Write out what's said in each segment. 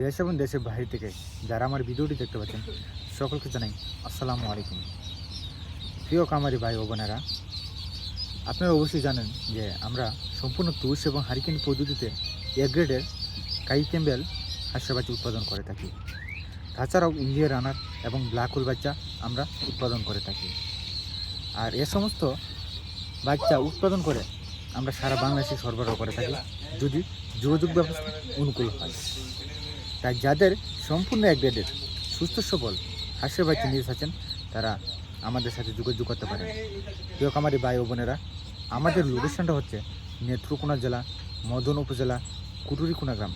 দেশ এবং দেশের বাইরে থেকে যারা আমার ভিডিওটি দেখতে পাচ্ছেন, সকলকে জানাই আসসালামু আলাইকুম। প্রিয় কামারি ভাই ও বোনেরা, আপনারা অবশ্যই জানেন যে আমরা সম্পূর্ণ তুষ এবং হারিকেন পদ্ধতিতে এ গ্রেডের কাই ক্যাম্বেল হাঁসের বাচ্চা উৎপাদন করে থাকি। তাছাড়াও ইন্ডিয়া রানার এবং ব্ল্যাক হোল বাচ্চা আমরা উৎপাদন করে থাকি। আর এ সমস্ত বাচ্চা উৎপাদন করে আমরা সারা বাংলাদেশে সরবরাহ করে থাকি যদি যোগাযোগ ব্যবস্থা অনুকূল হয়। তাই যাদের সম্পূর্ণ এক গ্রেডের সুস্থ সবল হাঁসের বাচ্চা নিয়ে আছেন তারা আমাদের সাথে যোগাযোগ করতে পারেন। প্রিয় কামারি ভাই ও বোনেরা, আমাদের লোকেশনটা হচ্ছে নেত্রকোনা জেলা, মদন উপজেলা, কুটুরিকোনা গ্রাম।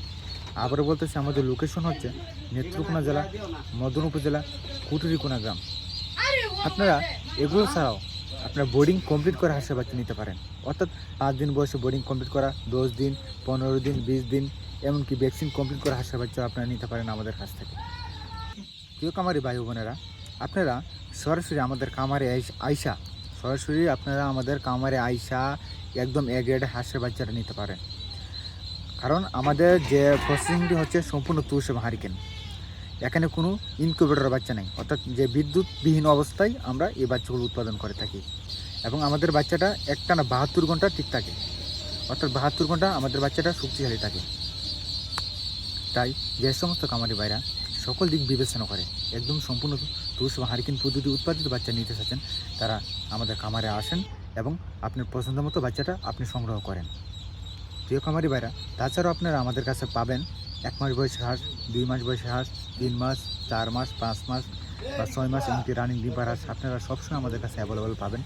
আবার বলতেছি, আমাদের লোকেশন হচ্ছে নেত্রকোনা জেলা, মদন উপজেলা, কুটুরিকোনা গ্রাম। আপনারা এগুলো ছাড়াও আপনার বোর্ডিং কমপ্লিট করে হাঁসের বাচ্চা নিতে পারেন। অর্থাৎ পাঁচ দিন বয়সে বোর্ডিং কমপ্লিট করা, দশ দিন, পনেরো দিন, বিশ দিন এমনকি ভ্যাকসিন কমপ্লিট করে হাঁসের বাচ্চা আপনারা নিতে পারেন আমাদের কাছ থেকে। প্রিয় কামারি ভাই বোনেরা, আপনারা সরাসরি আমাদের কামারে আইস- সরাসরি আপনারা আমাদের কামারে আইসা একদম এ গ্রেড হাঁসের বাচ্চাটা নিতে পারেন। কারণ আমাদের যে প্রসেসিংটি হচ্ছে সম্পূর্ণ তুষ এবং হারিকেন। এখানে কোনো ইনকিউবেটর বাচ্চা নেই। অর্থাৎ যে বিদ্যুৎবিহীন অবস্থায় আমরা এই বাচ্চাগুলো উৎপাদন করে থাকি। এবং আমাদের বাচ্চাটা একটানা বাহাত্তর ঘণ্টা ঠিক থাকে। অর্থাৎ বাহাত্তর ঘণ্টা আমাদের বাচ্চাটা শক্তিশালী থাকে। তাই যে সমস্ত কামারি বাইরা সকল দিক বিবেচনা করে একদম সম্পূর্ণ তুষ বা হারিকেন পদ্ধতি উৎপাদিত বাচ্চা নিতে চাচ্ছেন, তারা আমাদের খামারে আসেন এবং আপনার পছন্দ মতো বাচ্চাটা আপনি সংগ্রহ করেন। প্রিয় খামারি ভাইরা, তাছাড়াও আপনারা আমাদের কাছে পাবেন এক মাস বয়সের হাঁস, দুই মাস বয়সের হাঁস, তিন মাস, চার মাস, পাঁচ মাস বা ছয় মাস এমনকি রানিং ডিম্পার হাঁস আপনারা সবসময় আমাদের কাছে অ্যাভেলেবেল পাবেন।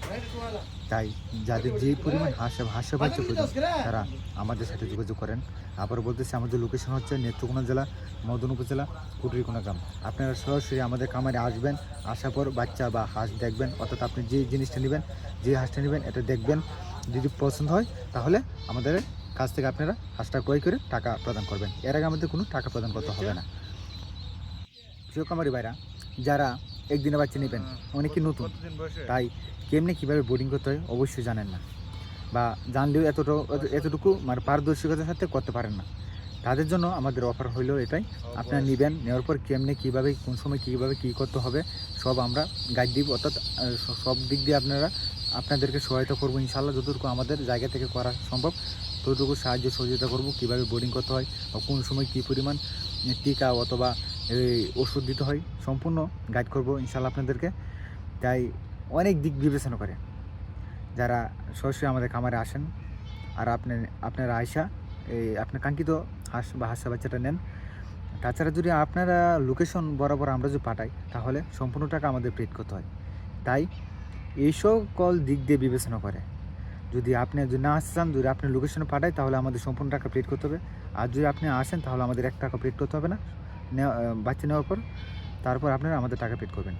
তাই যাদের যেই পরিমাণ হাঁস হাঁসের বাচ্চা প্রয়োজন তারা আমাদের সাথে যোগাযোগ করেন। আবার বলতেছি, আমাদের লোকেশন হচ্ছে নেত্রকোনা জেলা, মদন উপজেলা, কুটুরিকোনা গ্রাম। আপনারা সরাসরি আমাদের কামারে আসবেন, আসার পর বাচ্চা বা হাঁস দেখবেন, অর্থাৎ আপনি যে জিনিসটা নেবেন যে হাঁসটা নেবেন, এটা দেখবেন। যদি পছন্দ হয়, তাহলে আমাদের কাছ থেকে আপনারা হাঁসটা ক্রয় করে টাকা প্রদান করবেন। এর আগে আমাদের কোনো টাকা প্রদান করতে হবে না। প্রিয় কামারি ভাইরা যারা একদিনে বাচ্চা নেবেন অনেকে নতুন। তাই কেমনে কীভাবে বোর্ডিং করতে হয় অবশ্যই জানেন না। বা জানলেও এতটুকু এতটুকু মানে পারদর্শিকতার সাথে করতে পারেন না। তাদের জন্য আমাদের অফার হইল এটাই। আপনারা নেবেন নেওয়ার পর কেমনে কীভাবে কোন সময় কীভাবে কী করতে হবে সব আমরা গাইড দিব। অর্থাৎ সব দিক দিয়ে আপনারা আপনাদেরকে সহায়তা করব ইনশাল্লাহ যতটুকু আমাদের জায়গা থেকে করা সম্ভব ততটুকু সাহায্য সহযোগিতা করব কীভাবে বোর্ডিং করতে হয় বা কোন সময় কী পরিমাণ টিকা অথবা ওষুধ দিতে হয়, সম্পূর্ণ গাইড করব ইনশাল্লাহ আপনাদেরকে। তাই অনেক দিক বিবেচনা করে। যারা সরাসরি আমাদের খামারে আসেন, আর আপনি, আপনারা আয়সা এই আপনার কাঙ্ক্ষিত হাঁস বা হাঁসা বাচ্চাটা নেন। তাছাড়া যদি আপনারা লোকেশন বরাবর আমরা যদি পাঠাই, তাহলে সম্পূর্ণ টাকা আমাদের পেড করতে হয়। তাই এই সকল দিক দিয়ে বিবেচনা করে। যদি আপনি যদি না আসতে চান, যদি আপনি লোকেশনে পাঠাই, তাহলে আমাদের সম্পূর্ণ টাকা পেড করতে হবে। আর যদি আপনি আসেন, তাহলে আমাদের এক টাকা পেড করতে হবে না। বাচ্চা নেওয়ার পর তারপর আপনারা আমাদের টাকা পেড করবেন।